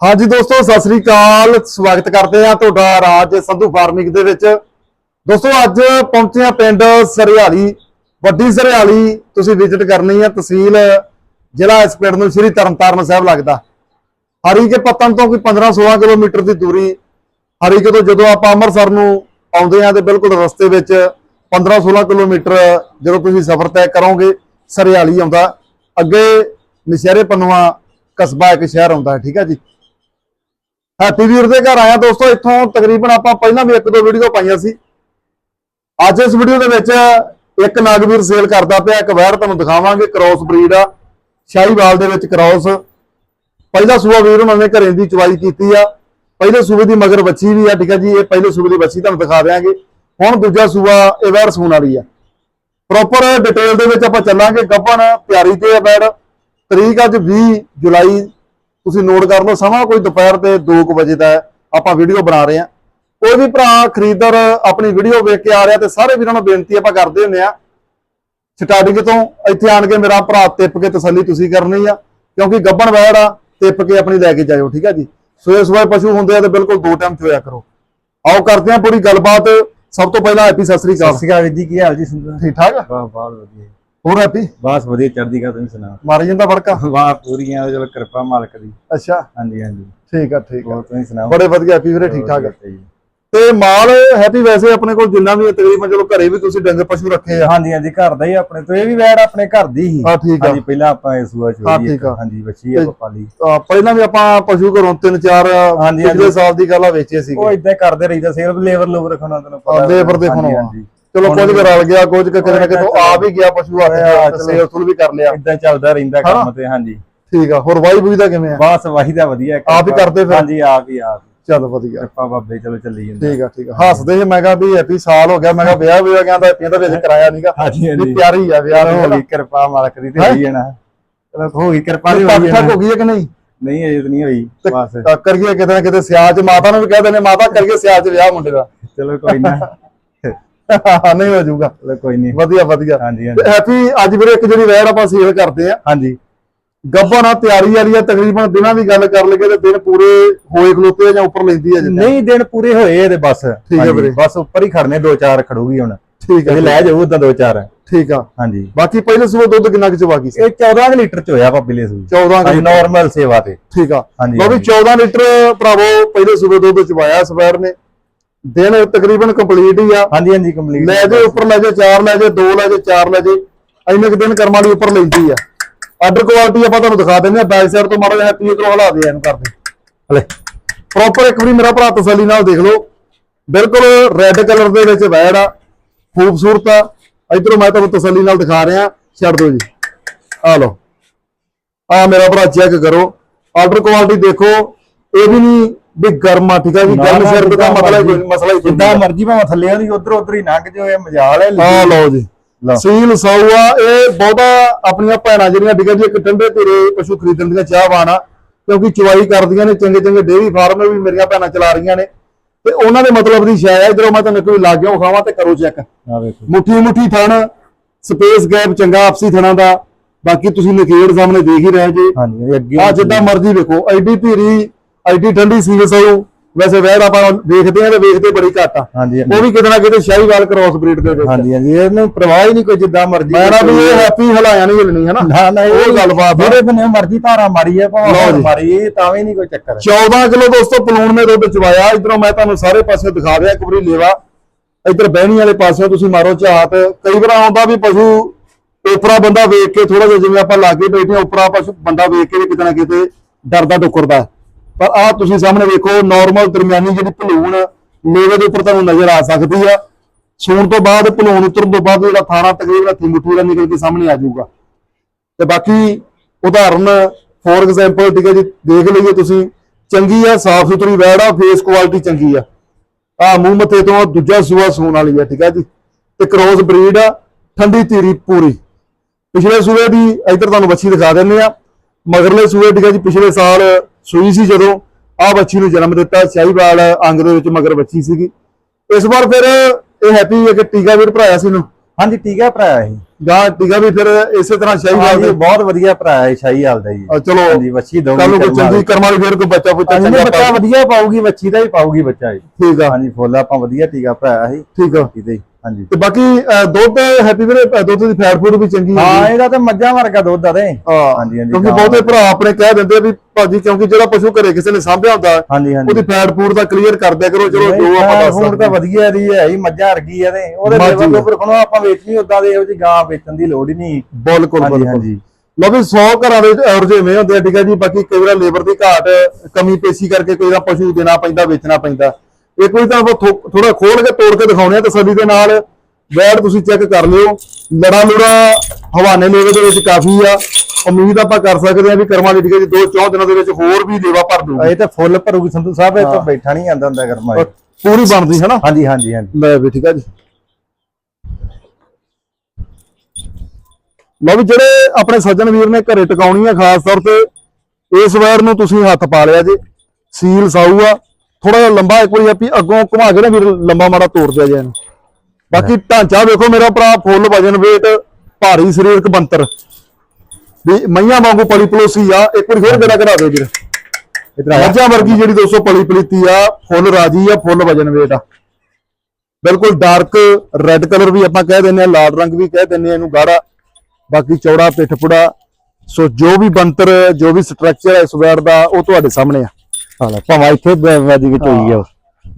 ਹਾਂਜੀ ਦੋਸਤੋ, ਸਤਿ ਸ੍ਰੀ ਅਕਾਲ। ਸਵਾਗਤ ਕਰਦੇ ਆ ਤੁਹਾਡਾ ਰਾਜ ਸੰਧੂ ਫਾਰਮਿੰਗ ਦੇ ਵਿੱਚ। ਦੋਸਤੋ, ਅੱਜ ਪਹੁੰਚੇ ਆ ਪਿੰਡ ਸਰਿਆਲੀ, ਵੱਡੀ ਸਰਿਆਲੀ। ਤੁਸੀਂ ਵਿਜ਼ਿਟ ਕਰਨੀ ਆ ਤਹਿਸੀਲ, ਜ਼ਿਲ੍ਹਾ ਇਸ ਪਿੰਡ ਨੂੰ ਸ੍ਰੀ ਤਰਨਤਾਰਨ ਸਾਹਿਬ ਲੱਗਦਾ। ਹਰੀ ਹਰੀਕੇ ਪਤਨ ਤੋਂ ਕੋਈ 15-16 ਕਿਲੋਮੀਟਰ ਦੀ ਦੂਰੀ। ਹਰੀਕੇ ਤੋਂ ਜਦੋਂ ਆਪਾਂ ਅੰਮ੍ਰਿਤਸਰ ਨੂੰ ਆਉਂਦੇ ਆ ਤੇ ਬਿਲਕੁਲ ਰਸਤੇ ਵਿੱਚ 15-16 ਕਿਲੋਮੀਟਰ ਜਦੋਂ ਤੁਸੀਂ ਸਫ਼ਰ ਤੈਅ ਕਰੋਗੇ, ਸਰਿਆਲੀ ਆਉਂਦਾ। ਅੱਗੇ ਨਸ਼ਹਿਰੇ ਪਨੂਆ ਕਸਬਾ ਇੱਕ ਸ਼ਹਿਰ ਆਉਂਦਾ ਹੈ, ਠੀਕ ਹੈ ਜੀ? ਹੈਪੀ ਵੀਰ ਦੇ ਘਰ ਆਇਆ ਦੋਸਤੋ, ਇੱਥੋਂ ਤਕਰੀਬਨ ਆਪਾਂ ਪਹਿਲਾਂ ਵੀ ਇੱਕ ਦੋ ਵੀਡੀਓ ਪਾਈਆਂ ਸੀ। ਅੱਜ ਇਸ ਵੀਡੀਓ ਦੇ ਵਿੱਚ ਇੱਕ ਨਾਗਵੀਰ ਸੇਲ ਕਰਦਾ ਪਿਆ, ਇੱਕ ਵੈਰ ਤੁਹਾਨੂੰ ਦਿਖਾਵਾਂਗੇ ਕ੍ਰੋਸ ਬਰੀਡ ਆ, ਸ਼ਾਹੀਵਾਲ ਦੇ ਵਿੱਚ ਕ੍ਰੋਸ ਪਹਿਲਾ ਸੂਆ ਵੀਰ ਉਹਨਾਂ ਨੇ ਘਰੇ ਦੀ ਚਵਾਈ ਕੀਤੀ ਆ, ਪਹਿਲੇ ਸੂਬੇ ਦੀ ਮਗਰ ਬੱਚੀ ਵੀ ਆ, ਠੀਕ ਹੈ ਜੀ, ਇਹ ਪਹਿਲੇ ਸੂਬੇ ਦੀ ਬੱਚੀ ਤੁਹਾਨੂੰ ਦਿਖਾ ਦਿਆਂਗੇ। ਹੁਣ ਦੂਜਾ ਸੂਬਾ ਇਹ ਵੈਰ ਸੂਣ ਵਾਲੀ ਆ। ਪ੍ਰੋਪਰ ਡਿਟੇਲ ਦੇ ਵਿੱਚ ਆਪਾਂ ਚੱਲਾਂਗੇ ਗੱਬਨ ਤਿਆਰੀ ਤੇ ਆ ਬੈੜ ਤਰੀਕ ਅੱਜ 20 ਜੁਲਾਈ ਤੁਸੀਂ ਨੋਟ ਕਰ ਲਓ ਸਮਾਂ ਕੋਈ ਦੁਪਹਿਰ ਦੇ 2 ਵਜੇ ਦਾ ਹੈ। ਆਪਾਂ ਵੀਡੀਓ ਬਣਾ ਰਹੇ ਹਾਂ। ਕੋਈ ਵੀ ਭਰਾ ਖਰੀਦਦਾਰ ਆਪਣੀ ਵੀਡੀਓ ਵੇਖ ਕੇ ਆ ਰਿਹਾ ਤੇ ਸਾਰੇ ਵੀਰਾਂ ਨੂੰ ਬੇਨਤੀ ਆਪਾਂ ਕਰਦੇ ਹੁੰਦੇ ਆ ਸਟਾਰਟਿੰਗ ਤੋਂ ਇੱਥੇ ਆਣ ਕੇ ਮੇਰਾ ਭਰਾ ਟਿੱਪ ਕੇ ਤਸੱਲੀ ਤੁਸੀਂ ਕਰਨੀ ਆ ਕਿਉਂਕਿ ਗੱਬਣ ਵੈੜ ਆ ਟਿੱਪ ਕੇ ਆਪਣੀ ਲੈ ਕੇ ਜਾਇਓ ਠੀਕ ਆ ਜੀ? ਸੋਏ ਸੋਏ ਪਸ਼ੂ ਹੁੰਦੇ ਆ ਤੇ ਬਿਲਕੁਲ ਦੋ ਟਾਈਮ ਚੋਇਆ ਕਰੋ। ਆਓ ਕਰਦੇ ਆ ਪੂਰੀ ਗੱਲਬਾਤ। ਸਭ ਤੋਂ ਪਹਿਲਾਂ ਹੈਪੀ ਸਤਿ ਸ੍ਰੀ ਸਤਿ ਅਕਾਲ ਸ਼੍ਰੀ ਅਕਾਲ ਜੀ ਕੀ ਹਾਲ ਜੀ? ਠੀਕ ਠਾਕ ਆ? ਵਾਹ ਬਹੁਤ ਵਧੀਆ। ਹੋਰ ਹੈਪੀ? ਬਸ ਵਧੀਆ ਚੜ੍ਹਦੀ ਕਾ ਤੁਸੀਂ ਸੁਣਾਓ? ਮਾਰੀ ਜਾਂਦਾ ਫੜਕਾ ਵਾਹ ਪੂਰੀਆਂ ਚਲੋ ਕਿਰਪਾ ਮਾਲਕ ਦੀ। ਅੱਛਾ। ਹਾਂਜੀ ਹਾਂਜੀ। ਠੀਕ ਆ ਠੀਕ ਆ। ਹੋਰ ਤੁਸੀਂ ਸੁਣਾਓ? ਬੜੇ ਵਧੀਆ ਹੈਪੀ ਵੀਰੇ ਠੀਕ ਠਾਕ ਆ। ਤੇ ਮਾਲ ਹੈਪੀ ਵੈਸੇ ਆਪਣੇ ਕੋਲ ਜਿੰਨਾ ਵੀ ਹੈ ਤਕਰੀਬਨ ਚਲੋ ਘਰੇ ਵੀ ਤੁਸੀਂ ਡੰਗਰ ਪਸ਼ੂ ਰੱਖੇ ਆ। ਹਾਂਜੀ ਹਾਂਜੀ ਘਰ ਦਾ ਹੀ ਆਪਣੇ ਤੋਂ। ਇਹ ਵੀ ਵੈੜ ਆਪਣੇ ਘਰ ਦੀ ਹੀ। ਹਾਂ ਠੀਕ ਆ। ਹਾਂਜੀ ਪਹਿਲਾਂ ਆਪਾਂ ਇਹ ਸੂਆ ਹਾਂ, ਚੋਰੀ ਠੀਕ ਆ। ਹਾਂਜੀ ਬੱਚੀ ਆ ਤੇ- ਪਾਲੀ। ਅਹ ਪਹਿਲਾਂ ਵੀ ਆਪਾਂ ਪਸ਼ੂ ਘਰੋਂ ਤਿੰਨ ਚਾਰ ਹਾਂਜੀ, ਪਿਛਲੇ। ਸਾਲ ਦੀ ਗੱਲ ਆ ਵੇਚੇ ਉਹ ਸੀਗੇ ਇਦਾਂ ਕਰਦੇ ਰਹੀਦਾ ਸੇਲ ਲੇਬਰ ਲੋਬਰ ਰਖਣਾ ਤੈਨੂੰ ਹਾਂ, labor ਦੇ। ਹਾਂਜੀ। ਚਲੋ ਕੁਝ ਵੀ- ਰਲ ਗਿਆ ਕੁਝ ਕਿਤੇ ਨਾ ਕਿਤੇ। ਆ ਵੀ ਗਿਆ ਪਸ਼ੂ ਆ ਹਾਂ, ਕੇ ਚਲੋ। ਸੇਲ ਸੁਲ ਵੀ ਕਰ ਲਿਆ। ਏਦਾਂ ਚੱਲਦਾ ਰਹਿੰਦਾ। ਕੰਮ ਤੇ ਹਾਂਜੀ। ਠੀਕ ਆ ਹੋਰ ਵਾਈ ਬੂਈ ਦਾ ਕਿਵੇਂ ਆ? ਬਸ ਵਾਹੀ ਦਾ ਵਧੀਆ ਆਪ ਹੀ ਕਰਦੇ ਫਿਰ? ਹਾਂਜੀ ਆਪ ਹੀ ਆਪ। ਚੱਲ ਵਧੀਆ। ਕਿਰਪਾ ਬਾਬੇ ਚਲੋ ਚੱਲੀ ਜਾਂਦਾ। ਠੀਕ ਆ ਠੀਕ ਆ। ਹੱਸਦੇ ਸੀ ਮੈਂ ਕਿਹਾ ਵੀ ਹੈਪੀ ਸਾਲ ਹੋ ਗਿਆ ਮੈਂ ਕਿਹਾ ਵਿਆਹ ਵੀ ਹੋ ਗਿਆ ਤਾਂ ਹੈਪੀ ਦਾ ਵਿੱਚ ਕਰਾਇਆ ਨਹੀਂਗਾ ਹਾਂਜੀ ਹਾਂਜੀ। ਪਿਆਰੀ ਆ ਵਿਆਹ ਹੋ ਗਈ ਕਿਰਪਾ ਮਾਲਕ ਦੀ ਤੇ? ਹੋਈ ਜਾਣਾ ਚਲੋ ਹੋ ਗਈ ਕਿਰਪਾ ਦੀ ਹੋਈ ਜਾਣਾ ਹੋ ਗਈ ਹੈ ਕਿ ਨਹੀਂ? ਨਹੀਂ ਅਜੇ ਤਾਂ ਨਹੀਂ ਹੋਈ ਤੇ ਬਸ। ਤਾਂ ਕਰੀਏ ਕਿਤੇ ਨਾ ਕਿਤੇ ਸਿਆਲ ਚ ਮਾਤਾ ਨੂੰ ਵੀ ਕਹਿ ਦਿੰਦੇ ਮਾਤਾ ਕਰੀਏ ਸਿਆਲ ਚ ਵਿਆਹ ਮੁੰਡੇ ਦਾ। ਚਲੋ ਕੋਈ ਨਾ। ਨਹੀਂ ਹੋ ਜਾਊਗਾ। ਚਲੋ ਕੋਈ ਨਹੀਂ। ਵਧੀਆ ਵਧੀਆ। ਹਾਂਜੀ ਹਾਂਜੀ। ਹੈਪੀ ਅੱਜ ਵੀਰੇ ਇੱਕ ਜਿਹੜੀ ਵੈਰ ਆਪਾਂ ਸੇਲ ਕਰਦੇ ਆ। ਹਾਂਜੀ। ਗੱਬਨ ਆ ਤਿਆਰੀ ਵਾਲੀ ਆ ਤਕਰੀਬਨ ਦਿਨਾਂ ਦੀ ਗੱਲ ਕਰ ਲਈਏ ਤੇ ਦਿਨ ਪੂਰੇ ਹੋਏ ਖਲੋਤੇ ਆ ਜਾਂ ਉੱਪਰ ਲੈਂਦੀ ਆ ਜਿੱਦਾਂ? ਨਹੀਂ ਦਿਨ ਪੂਰੇ ਹੋਏ ਇਹਦੇ ਬਸ। ਹੈ ਹਾਂਜੀ, ਵੀਰੇ। ਬਸ ਉੱਪਰ ਹੀ ਖੜਨੇ ਦੋ ਚਾਰ ਖੜੂਗੀ ਹੁਣ। ਠੀਕ ਇਹ ਆ ਲੈ ਜਾਊ ਉਦਾਂ ਦੋ ਚਾਰ। ਠੀਕ ਆ। ਹਾਂਜੀ। ਬਾਕੀ ਪਹਿਲੇ ਸਵੇਰ ਦੁੱਧ ਕਿੰਨਾ ਕੁ ਚਵਾ ਗਈ ਸੀ? ਇਹ 14 ਕੁ ਲੀਟਰ ਚ ਹੋਇਆ ਪਪੀਲੇ ਸੂ 14 ਹਾਂਜੀ ਕੁ ਨਾਰਮਲ ਸੇਵਾ ਤੇ। ਠੀਕ ਆ। ਹਾਂਜੀ, ਲਓ ਵੀ ਹਾਂਜੀ। 14 ਲੀਟਰ ਭਰਾਵੋ ਪਹਿਲੇ ਸਵੇਰ ਦੁੱਧ ਚਵਾਇਆ ਸਵੇਰ ਨੇ। ਦਿਨ ਤਕਰੀਬਨ ਕੰਪਲੀਟ ਹੀ ਆ। ਹਾਂਜੀ ਹਾਂਜੀ ਕੰਪਲੀਟ ਲੈ ਜੇ ਉੱਪਰ ਲੈ ਜੇ 4 ਲੈ ਜੇ 2 ਲੈ ਜੇ 4 ਲੈ ਜੇ ਇੰਨੇ ਕੁ ਦਿਨ ਕਰਮ ਵਾਲੀ ਉੱਪਰ ਲੈਂਦੀ ਆ। ਆਰਡਰ ਕੁਆਲਿਟੀ ਆਪਾਂ ਤੁਹਾਨੂੰ ਦਿਖਾ ਦਿੰਦੇ ਆ ਬੈਕ ਸਾਈਡ ਤੋਂ ਮਾੜਾ ਜਿਹਾ ਹੈਪੀ ਇਧਰੋਂ ਹਲਾ ਦੇ ਇਹਨੂੰ ਕਰਦੇ। ਹਲੇ। ਪ੍ਰੋਪਰ ਇੱਕ ਵਾਰੀ ਮੇਰਾ ਭਰਾ ਤਸੱਲੀ ਨਾਲ ਦੇਖ ਲਓ। ਬਿਲਕੁਲ ਰੈੱਡ ਕਲਰ ਦੇ ਵਿੱਚ ਵੈੜ ਆ ਖੂਬਸੂਰਤ ਆ। ਇਧਰੋਂ ਮੈਂ ਤੁਹਾਨੂੰ ਤਸੱਲੀ ਨਾਲ ਦਿਖਾ ਰਿਹਾ ਛੱਡ ਦਿਓ ਜੀ। ਆ ਲਓ। ਆ ਮੇਰਾ ਭਰਾ ਚੈੱਕ ਕਰੋ। ਆਰਡਰ ਕੁਆਲਿਟੀ ਦੇਖੋ ਇਹ ਵੀ ਨਹੀਂ ਵੀ ਗਰਮ ਆ ਠੀਕ ਆ ਜੀ ਗਰਮ ਸਿਰ ਦਾ ਮਤਲਬ ਕੋਈ ਮਸਲਾ ਹੀ ਜਿੱਦਾਂ ਮਰਜ਼ੀ ਭਾਵੇਂ ਥੱਲੇ ਦੀ ਉਧਰ ਉਧਰ ਹੀ ਲੰਘ ਜਾਓ ਇਹ ਮਜਾਲ ਹੈ ਆ ਲਓ ਜੀ। ਸੀਲ ਸੌਆ ਇਹ ਬਹੁਤਾ ਆਪਣੀਆਂ ਭੈਣਾਂ ਜਿਹੜੀਆਂ ਡਿੱਗਾਂ ਜੀ ਇੱਕ ਠੰਡੇ ਧੀਰੇ ਪਸ਼ੂ ਖਰੀਦਣ ਦੀਆਂ ਚਾਹਵਾਨ ਆ ਕਿਉਂਕਿ ਚਵਾਈ ਕਰਦੀਆਂ ਨੇ ਚੰਗੇ ਚੰਗੇ ਡੇਅਰੀ ਫਾਰਮ ਵੀ ਮੇਰੀਆਂ ਭੈਣਾਂ ਚਲਾ ਰਹੀਆਂ ਨੇ। ਤੇ ਉਹਨਾਂ ਦੇ ਮਤਲਬ ਦੀ ਸ਼ਾਇ ਆ ਇਧਰੋਂ ਮੈਂ ਤੁਹਾਨੂੰ ਕੋਈ ਲਾ ਗਿਆ ਖਾਵਾਂ ਤੇ ਕਰੋ ਚੈੱਕ। ਮੁੱਠੀ ਮੁੱਠੀ ਥਣ ਸਪੇਸ ਗੈਪ ਚੰਗਾ ਆਪਸੀ ਥਣਾਂ ਦਾ ਬਾਕੀ ਤੁਸੀਂ ਨਕੇੜ ਸਾਹਮਣੇ ਦੇਖ ਹੀ ਰਹੇ ਜੀ। ਹਾਂਜੀ ਅੱਗੇ ਆ ਜਿੱਦਾਂ ਮਰਜ਼ੀ ਵੇਖੋ ਐਡੀ ਧੀਰੀ ਐਡੀ ਠੰਡੀ ਸੀਲ ਸੌ ਵੈਸੇ ਵੈਰ ਆਪਾਂ ਵੇਖਦੇ ਆ ਤੇ ਵੇਖਦੇ ਬੜੀ ਘੱਟ ਆ। ਹਾਂਜੀ ਉਹ ਵੀ ਕਿਤੇ ਨਾ ਕਿਤੇ ਸ਼ਾਹੀਵਾਲ ਕ੍ਰਾਸ ਬਰੀਡ ਦੇ ਵਿੱਚ ਹਾਂਜੀ ਹਾਂਜੀ। ਇਹਨੂੰ ਪ੍ਰਵਾਹ ਹੀ ਨਹੀਂ ਕੋਈ ਜਿੱਦਾਂ ਮਰਜ਼ੀ ਮੈਂ ਨਾ ਵੀ ਇਹ ਹੈਪੀ ਹਲਾਇਆ ਨਹੀਂ ਹਿਲਣੀ ਹੈ ਨਾ ਨਾ ਨਾ ਉਹ ਗੱਲਬਾਤ ਆ। ਜਿਹੜੇ ਬੰਨੇ ਮਰਜ਼ੀ ਧਾਰਾ ਮਾਰੀ ਹੈ ਭਾਵੇਂ। ਮਾਰੀ ਇਹ ਤਾਂ ਵੀ ਨਹੀਂ ਕੋਈ ਚੱਕਰ। 14 ਕਿਲੋ ਦੋਸਤੋ ਪਲੂਣ ਨੇ ਦੁੱਧ ਚਵਾਇਆ ਇਧਰੋਂ ਮੈਂ ਤੁਹਾਨੂੰ ਸਾਰੇ ਪਾਸੇ ਦਿਖਾ ਦਿਆਂ ਇੱਕ ਵਾਰੀ ਲੇਵਾ। ਇਧਰ ਬਹਿਣੀ ਵਾਲੇ ਪਾਸੇ ਤੁਸੀਂ ਮਾਰੋ ਝਾਤ। ਕਈ ਵਾਰ ਆਉਂਦਾ ਵੀ ਪਸ਼ੂ ਉਪਰਾ ਬੰਦਾ ਵੇਖ ਕੇ ਥੋੜਾ ਜਿਹਾ ਜਿਵੇਂ ਆਪਾਂ ਲਾਗੇ ਬੈਠੇ ਹਾਂ ਉਪਰਾ ਪਸ਼ੂ ਬੰਦਾ ਵੇਖ ਕੇ ਵੀ ਕਿਤੇ ਨਾ ਕਿਤੇ ਡਰਦਾ ਡੁਕਰਦਾ। ਪਰ ਆ ਤੁਸੀਂ ਸਾਹਮਣੇ ਵੇਖੋ ਨਾਰਮਲ ਦਰਮਿਆਨੀ ਜਿਹੜੀ ਭਲੂਣ ਲੇਵੇ ਦੇ ਉੱਪਰ ਤੁਹਾਨੂੰ ਨਜ਼ਰ ਆ ਸਕਦੀ ਆ। ਸੂਣ ਤੋਂ ਬਾਅਦ ਭਲੂਣ ਉਤਰਨ ਤੋਂ ਬਾਅਦ ਜਿਹੜਾ ਥਾਣਾ ਤਕਰੀਬਨ ਹੱਥੀ ਮੁੱਠੀ ਦਾ ਨਿਕਲ ਕੇ ਸਾਹਮਣੇ ਆ ਜਾਊਗਾ। ਤੇ ਬਾਕੀ ਉਦਾਹਰਨ ਫੋਰ ਐਗਜ਼ਾਮਪਲ ਠੀਕ ਹੈ ਜੀ, ਦੇਖ ਲਈਏ ਤੁਸੀਂ। ਚੰਗੀ ਆ, ਸਾਫ਼ ਸੁਥਰੀ ਵੈੜ ਆ ਫੇਸ ਕੁਆਲਿਟੀ ਚੰਗੀ ਆ। ਆ ਮੂੰਹ ਮੱਥੇ ਤੋਂ ਦੂਜਾ ਸੂਆ ਸੂਣ ਵਾਲੀ ਆ, ਠੀਕ ਹੈ ਜੀ। ਤੇ ਕ੍ਰੋਸ ਬਰੀਡ ਆ, ਠੰਡੀ ਧੀਰੀ ਪੂਰੀ। ਪਿਛਲੇ ਸੂਏ ਦੀ ਇੱਧਰ ਤੁਹਾਨੂੰ ਬੱਚੀ ਦਿਖਾ ਦਿੰਦੇ ਆ। ਮਗਰਲੇ ਸੂਏ, ਠੀਕ ਹੈ ਜੀ, ਪਿਛਲੇ ਸਾਲ ਸੂਈ ਸੀ ਜਦੋਂ ਆ ਬੱਚੀ ਨੂੰ ਜਨਮ ਦਿੱਤਾ ਸ਼ਾਹੀਵਾਲ ਅੰਗ ਦੇ ਵਿੱਚ ਮਗਰ ਬੱਚੀ ਸੀਗੀ। ਇਸ ਵਾਰ ਫਿਰ ਇਹ ਹੈਪੀ ਹੈ ਕਿ ਟੀਕਾ ਵੀਰ ਭਰਾਇਆ ਸੀ ਨੂੰ ਹਾਂਜੀ ਠੀਕ ਹੈ ਭਰਾ ਇਹ ਗਾਂ ਟੀਕਾ ਵੀ ਫਿਰ ਇਸੇ ਤਰ੍ਹਾਂ ਸ਼ਾਹੀ ਹਾਂਜੀ ਵਾਲ ਬਹੁਤ ਵਧੀਆ ਭਰਾ ਹੈ ਸ਼ਾਹੀ ਹਾਲ ਦਾ ਜੀ। ਦੇ ਚਲੋ ਹਾਂਜੀ ਵੱਛੀ ਦੋ ਕੱਲ ਨੂੰ ਕੋਈ ਚੰਗੀ ਕਰਮ ਵਾਲੀ ਫਿਰ ਕੋਈ ਬੱਚਾ ਪੁੱਛਾ ਚੰਗਾ ਬੱਚਾ ਵਧੀਆ ਪਾਊਗੀ ਵੱਛੀ ਦਾ ਹੀ ਪਾਊਗੀ ਬੱਚਾ ਜੀ। ਠੀਕ ਆ। ਹਾਂਜੀ ਫੁੱਲ ਆਪਾਂ ਵਧੀਆ ਟੀਕਾ ਭਰਾਇਆ ਸੀ। ਠੀਕ ਆ। ਕਿਤੇ ਹੀ ਹਾਂਜੀ। ਤੇ ਬਾਕੀ ਦੁੱਧ ਹੈਪੀ ਵੀਰੇ ਦੁੱਧ ਦੀ ਫੈਟ ਫੂਡ ਵੀ ਚੰਗੀ ਹਾਂ ਹੁੰਦੀ ਇਹਦਾ ਤੇ ਮੱਝਾਂ ਵਰਗਾ ਦੁੱਧ ਆ ਤੇ। ਹਾਂ ਹਾਂਜੀ, ਹਾਂਜੀ, ਕਿਉਂਕਿ ਬਹੁਤੇ ਭਰਾ ਆਪਣੇ ਕਹਿ ਦਿੰਦੇ ਆ ਵੀ ਭਾਜੀ ਕਿਉਂਕਿ ਜਿਹੜਾ ਪਸ਼ੂ ਘਰੇ ਕਿਸੇ ਨੇ ਸਾਂਭਿਆ ਹੁੰਦਾ ਹਾਂਜੀ ਉਹਦੀ ਫੈਟ ਫੂਡ ਦਾ ਕਲੀਅਰ ਕਰ ਦਿਆ ਕਰੋ ਚਲੋ ਜੋ ਆਪਾਂ ਦੱਸ ਹੁਣ ਸਕਦੇ ਤਾਂ ਵਧੀਆ ਦੀ ਹੈ ਹੀ ਮੱਝਾਂ ਵਰਗੀ ਆ ਤੇ। ਉਹਦੇ ਮੱਝ ਲੇਵਰ ਹੀ ਆ। ਖਣੋ ਆਪਾਂ ਵੇਚਣੀ ਉਦਾਂ ਦੇ ਇਹੋ ਜਿਹੀ ਗਾਂ ਵੇਚਣ ਦੀ ਲੋੜ ਹੀ ਨਹੀਂ। ਬਿਲਕੁਲ ਹਾਂਜੀ ਬਿਲਕੁਲ। ਹਾਂਜੀ। ਲਓ ਵੀ 100 ਘਰਾਂ ਦੇ ਅਰਜੇਵੇਂ ਹੁੰਦੇ ਆ ਠੀਕ ਹੈ ਜੀ। ਬਾਕੀ ਕਈ ਵਾਰ ਲੇਬਰ ਦੀ ਘਾਟ ਕਮੀ ਪੇਸ਼ੀ ਕਰਕੇ ਕੋਈ ਦਾ ਪਸ਼ੂ ਦੇਣਾ ਪੈਂਦਾ ਵੇਚਣਾ ਪੈਂਦਾ। ਇਹ ਕੋਈ ਤਾਂ ਥੋੜਾ ਖੋਲ ਕੇ ਤੋੜ ਕੇ ਦਿਖਾਉਣੇ ਆ ਤਸੱਲੀ ਦੇ ਨਾਲ। ਵੈੜ ਤੁਸੀਂ ਚੈੱਕ ਕਰ ਲਿਓ। ਲੜਾ ਲੁੜਾ ਹਵਾਨੇ ਲੇਵੇ ਦੇ ਵਿੱਚ ਕਾਫੀ ਆ। ਉਮੀਦ ਆਪਾਂ ਕਰ ਸਕਦੇ ਆ ਵੀ ਕਰਮਾਂ ਦੀ ਜੀ ਦੋ ਚੌਂ ਦਿਨਾਂ ਦੇ ਵਿੱਚ ਹੋਰ ਵੀ ਲੇਵਾ ਭਰ ਦੂਗੀ ਇਹ ਤਾਂ ਫੁੱਲ ਭਰੂਗੀ ਸੰਧੂ ਸਾਹਿਬ ਇਹ ਤਾਂ ਬੈਠਾ ਨਹੀਂ ਜਾਂਦਾ ਹੁੰਦਾ ਗਰਮਾ ਪੂਰੀ ਬਣਦੀ ਹੈ ਨਾ? ਹਾਂਜੀ ਹਾਂਜੀ ਹਾਂਜੀ। ਲੈ ਵੀ ਠੀਕ ਹੈ ਜੀ। ਲਓ ਵੀ ਜਿਹੜੇ ਆਪਣੇ ਸੱਜਣ ਵੀਰ ਨੇ ਘਰੇ ਟਿਕਾਉਣੀ ਆ ਖਾਸ ਤੌਰ ਤੇ ਇਸ ਵਾਰ ਨੂੰ ਤੁਸੀਂ ਹੱਥ ਪਾ ਲਿਆ ਜੇ। ਸੀਲ ਸਾਊ ਆ। ਥੋੜਾ ਜਿਹਾ ਲੰਬਾ ਇੱਕ ਵਾਰੀ ਆਪੀ ਅੱਗੋਂ ਘੁਮਾ ਕੇ ਨਾ ਵੀਰ ਲੰਬਾ ਮਾੜਾ ਤੋੜ ਦਿਆ ਜੇ ਇਹਨੂੰ। ਬਾਕੀ ਢਾਂਚਾ ਵੇਖੋ ਮੇਰਾ ਭਰਾ ਫੁੱਲ ਵਜਨ weight ਭਾਰੀ ਸਰੀਰਕ ਬੰਤਰ ਵੀ ਮਈਆਂ ਵਾਂਗੂ ਪਲੀ ਪਲੋਸੀ ਆ ਇੱਕ ਵਾਰੀ ਹੋਰ ਗੇੜਾ ਕਢਾ ਦਿਓ ਵੀਰ। ਮੱਝਾਂ ਵਰਗੀ ਜਿਹੜੀ ਦੋਸਤੋ ਪਲੀ ਪਲੀਤੀ ਆ ਫੁੱਲ ਰਾਜੀ ਆ ਫੁੱਲ ਵਜਨ weight ਆ। ਬਿਲਕੁਲ ਡਾਰਕ ਰੈੱਡ ਕਲਰ ਵੀ ਆਪਾਂ ਕਹਿ ਦਿੰਦੇ ਆ ਲਾਲ ਰੰਗ ਵੀ ਕਹਿ ਦਿੰਦੇ ਆ ਇਹਨੂੰ ਗਾੜਾ। ਬਾਕੀ ਚੌੜਾ ਪਿੱਠ ਪੁੜਾ। ਸੋ ਜੋ ਵੀ ਬੰਤਰ ਜੋ ਵੀ ਸਟਰਕਚਰ ਹੈ ਇਸ ਵੈੜ ਦਾ ਉਹ ਤੁਹਾਡੇ ਸਾਹਮਣੇ ਆ। ਹਾਲਾ ਭਾਵੇਂ ਇੱਥੇ ਵਾਦੀ ਵਿੱਚ ਹੋਈ ਆ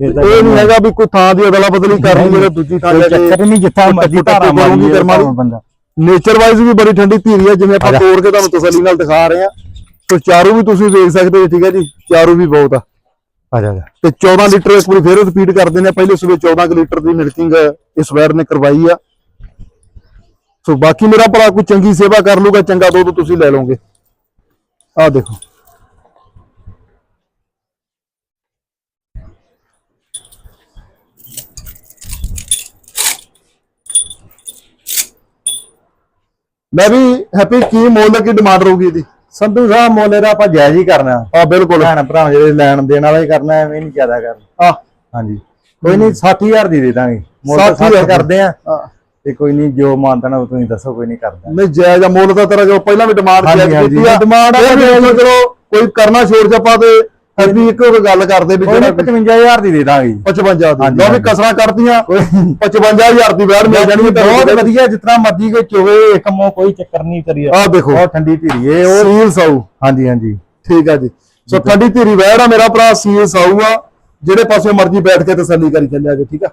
ਇਹ ਤਾਂ ਨਹੀਂ ਹੈਗਾ ਵੀ ਕੋਈ ਥਾਂ ਦੀ ਅਦਲਾ ਬਦਲੀ ਕਰਨੀ ਜਿਹੜੇ ਦੂਜੀ ਥਾਂ ਜਾ ਚੱਕਰ ਨਹੀਂ ਜਿੱਥਾ ਮਰਜ਼ੀ ਧਾਰਾ ਟੱਪੂ ਮਾਰੀ ਕਰੂਗੀ ਕਰਮਾਂ। ਬੰਦਾ। ਨੇਚਰ ਵਾਈਜ਼ ਵੀ ਬੜੀ ਠੰਡੀ ਧੀਰੀ ਹੈ ਜਿਵੇਂ ਆਪਾਂ ਤੋੜ ਕੇ ਤੁਹਾਨੂੰ ਤਸੱਲੀ ਨਾਲ ਦਿਖਾ ਰਹੇ ਆ ਸੋ ਚਾਰੂ ਵੀ ਤੁਸੀਂ ਵੇਖ ਸਕਦੇ ਹੋ ਠੀਕ ਹੈ ਜੀ? ਚਾਰੂ ਵੀ ਬਹੁਤ ਆ। ਆ ਜਾ ਤੇ 14 ਲੀਟਰ ਇੱਕ ਵਾਰੀ ਫੇਰ ਰਿਪੀਟ ਕਰਦੇ ਨੇ ਪਹਿਲੇ ਸਵੇਰ 14 ਕੁ ਲੀਟਰ ਦੀ ਮਿਲਕਿੰਗ ਇਸ ਵੈਰ ਨੇ ਕਰਵਾਈ ਆ। ਸੋ ਬਾਕੀ ਮੇਰਾ ਭਰਾ ਕੋਈ ਚੰਗੀ ਸੇਵਾ ਕਰ ਲੂਗਾ ਚੰਗਾ ਦੁੱਧ ਤੁਸੀਂ ਲੈ ਲਓਗੇ। ਆਹ ਦੇਖੋ। ਮੈਂ ਵੀ ਹੈਪੀ ਕੀ ਮੁੱਲ ਕੀ ਡਿਮਾਂਡ ਰਹੂਗੀ ਇਹਦੀ। ਸੰਧੂ ਸਾਹਿਬ ਮੋਲੇ ਦਾ ਆਪਾਂ ਜਾਇਜ਼ ਹੀ ਕਰਨਾ। ਆ ਬਿਲਕੁਲ। ਭੈਣ ਭਰਾ ਜਿਹੜੇ ਲੈਣ ਦੇਣ ਵਾਲਾ ਹੀ ਕਰਨਾ ਐਵੇਂ ਨਹੀਂ ਜ਼ਿਆਦਾ ਕਰਨਾ। ਆ ਹਾਂਜੀ। ਕੋਈ ਨਹੀਂ 60000 ਦੀ ਦੇ ਦਾਂਗੇ। ਮੁੱਲ 60,000 60 ਕਰਦੇ ਆ। ਆ ਤੇ ਕੋਈ ਨਹੀਂ ਜੋ ਮਾਨਤਾ ਨਾ ਤੁਸੀਂ ਦੱਸੋ ਕੋਈ ਨਹੀਂ ਕਰਦਾ। ਨਹੀਂ ਜਾਇਜ਼ ਆ ਮੁੱਲ ਤਾਂ ਤੇਰਾ ਜੋ ਪਹਿਲਾਂ ਵੀ ਡਿਮਾਂਡ ਜਾਇਜ਼ ਕੀਤੀ ਆ। ਹੁਣ ਚਲੋ ਕੋਈ ਕਰਨਾ ਛੋੜ ਜਪਾ ਤੇ ਅਸੀਂ ਇੱਕ ਹੋਰ ਗੱਲ ਕਰਦੇ ਵੀ ਕੋਈ ਜਿਹੜਾ ਨਹੀਂ 55000 ਦੀ ਦੇ ਦਾਂਗੇ। ਜੀ। 55 ਦੀ ਲੋ ਵੀ। ਕਸਰਾਂ ਕਰਤੀਆਂ ਕੋਈ 55000 ਦੀ ਵੈੜ ਮਿਲ ਜਾਣੀ ਬਹੁਤ ਵਧੀਆ ਤਰ੍ਹਾਂ ਮਰਜ਼ੀ ਕੋਈ ਚੋਵੇ ਕੰਮੋਂ ਕੋਈ ਚੱਕਰ ਨਹੀਂ ਕਰੀ ਆ ਦੇਖੋ। ਬਹੁਤ ਠੰਡੀ ਧੀਰੀ ਏ ਉਹ ਸੀਲ ਸਾਊ ਹਾਂਜੀ ਹਾਂਜੀ। ਠੀਕ ਆ ਜੀ। ਸੋ ਠੰਡੀ ਧੀਰੀ ਵੈੜ ਆ ਮੇਰਾ ਭਰਾ ਸੀਲ ਸਾਊ ਆ ਜਿਹੜੇ ਪਾਸੇ ਮਰਜ਼ੀ ਬੈਠ ਕੇ ਤਸੱਲੀ ਕਰੀ ਚੱਲਿਆ ਜੀ ਠੀਕ ਆ।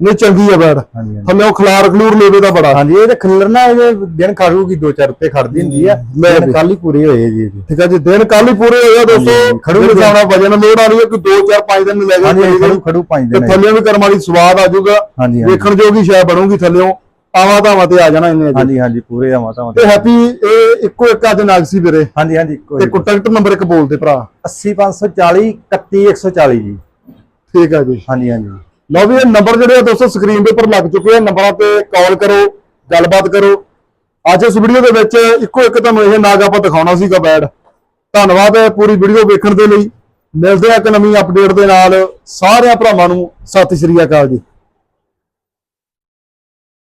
ਨਹੀਂ ਚੰਗੀ ਆ ਵੈੜ ਹਾਂਜੀ ਹਾਂਜੀ। ਥੱਲੇ ਉਹ ਖਲਾਰ ਖਲੂਰ ਲੇਵੇ ਦਾ ਬੜਾ। ਹਾਂਜੀ ਇਹ ਤੇ ਖਿਲਰਨਾ ਇਹਦੇ ਦਿਨ ਖੜੂਗੀ ਦੋ ਚਾਰ ਰੁਪਏ ਖੜਦੀ ਹੁੰਦੀ ਆ। ਵੀ। ਕੱਲ ਹੀ ਪੂਰੇ ਹੋਏ ਜੀ ਇਹਦੇ। ਠੀਕ ਆ ਜੀ ਦਿਨ ਕੱਲ ਹੀ ਪੂਰੇ ਹੋਏ ਆ ਦੋਸਤੋ। ਹਾਂਜੀ, ਖੜੂ ਖੜੂ ਲਿਜਾਣਾ ਵਜਨ ਲੋੜ ਵਾਲੀ ਹੈ ਕਿ 2 4 5 ਦਿਨ ਲੈ ਹਾਂਜੀ ਜਾਓ ਖੜੂ ਖੜੂ ਪੰਜ ਤੇ ਦਿਨ। ਥੱਲੇ ਵੀ ਕਰਮ ਵਾਲੀ ਸਵਾਦ ਆ ਜਾਊਗਾ। ਹਾਂਜੀ ਹਾਂਜੀ। ਵੇਖਣ ਜੋਗੀ ਸ਼ਾਇਦ ਬਣੂਗੀ ਥੱਲਿਓਂ ਆਵਾ ਧਾਵਾ ਤੇ ਆ ਜਾਣਾ ਇਹਨੇ ਹਾਂਜੀ ਹਾਂਜੀ ਪੂਰੇ ਦਾ ਮਾਤਾ ਤੇ। ਹੈਪੀ ਇਹ ਇੱਕੋ ਇੱਕ ਅੱਜ ਨਾਗਸੀ ਵੀਰੇ। ਹਾਂਜੀ ਹਾਂਜੀ ਕੋਈ ਤੇ ਕੰਟੈਕਟ ਨੰਬਰ ਇੱਕ ਬੋਲਦੇ ਭਰਾ। 80540 31140 ਜੀ। ਠੀਕ ਆ ਜੀ। ਹਾਂਜੀ ਹਾਂਜੀ। ਲਓ ਵੀ ਇਹ ਨੰਬਰ ਜਿਹੜੇ ਆ ਦੋਸਤੋ ਸਕਰੀਨ ਦੇ ਉੱਪਰ ਲੱਗ ਚੁੱਕੇ ਆ ਨੰਬਰਾਂ ਤੇ ਕਾਲ ਕਰੋ, ਗੱਲਬਾਤ ਕਰੋ। ਅੱਜ ਇਸ ਵੀਡੀਓ ਦੇ ਵਿੱਚ ਇੱਕੋ ਇੱਕ ਤੁਹਾਨੂੰ ਇਹ ਨਾਗ ਆਪਾਂ ਦਿਖਾਉਣਾ ਸੀਗਾ ਬੈਡ ਧੰਨਵਾਦ ਹੈ ਪੂਰੀ ਵੀਡੀਓ ਵੇਖਣ ਦੇ ਲਈ। ਮਿਲਦੇ ਆ ਇੱਕ ਨਵੀਂ ਅਪਡੇਟ ਦੇ ਨਾਲ। ਸਾਰਿਆਂ ਭਰਾਵਾਂ ਨੂੰ ਸਤਿ ਸ਼੍ਰੀ ਅਕਾਲ ਜੀ।